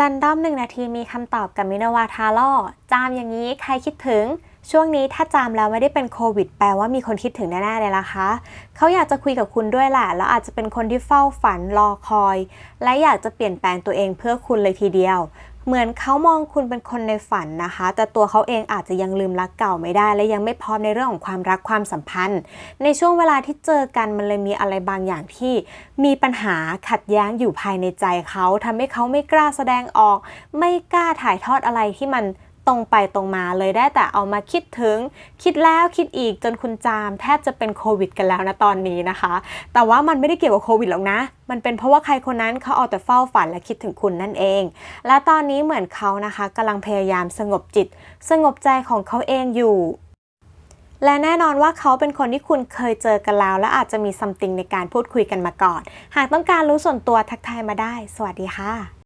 ลันดอมหนึ่งนาทีมีคำตอบกับมินาวาทาล่อจามอย่างนี้ใครคิดถึง ช่วงนี้ถ้าจามแล้วไม่ได้เป็นโควิด แปลว่ามีคนคิดถึงแน่ๆเลยล่ะคะ เขาอยากจะคุยกับคุณด้วยแหละ แล้วอาจจะเป็นคนที่เฝ้าฝันรอคอย และอยากจะเปลี่ยนแปลงตัวเองเพื่อคุณเลยทีเดียว เหมือนเขามองคุณเป็นคนในฝันนะคะ แต่ตัวเขาเองอาจจะยังลืมรักเก่าไม่ได้ และยังไม่พร้อมในเรื่องของความรักความสัมพันธ์ ในช่วงเวลาที่เจอกันมันเลยมีอะไรบางอย่างที่ มีปัญหาขัดแย้งอยู่ภายในใจเขาทำให้เขาไม่กล้าแสดงออก ไม่กล้าถ่ายทอดอะไรที่มัน ตรงไปตรงมาเลยได้แต่เอามาคิดถึง คิดแล้วคิดอีกจนคุณจามแทบจะเป็นโควิดกันแล้วนะตอนนี้นะคะ แต่ว่ามันไม่ได้เกี่ยวกับโควิดหรอกนะ มันเป็นเพราะว่าใครคนนั้นเขาเอาแต่เฝ้าฝันและคิดถึงคุณนั่นเอง และตอนนี้เหมือนเขานะคะกำลังพยายามสงบจิต สงบใจของเขาเองอยู่และแน่นอนว่าเขาเป็นคนที่คุณเคยเจอกันแล้ว และอาจจะมีซัมติงในการพูดคุยกันมาก่อน หากต้องการรู้ส่วนตัวทักทายมาได้ สวัสดีค่ะ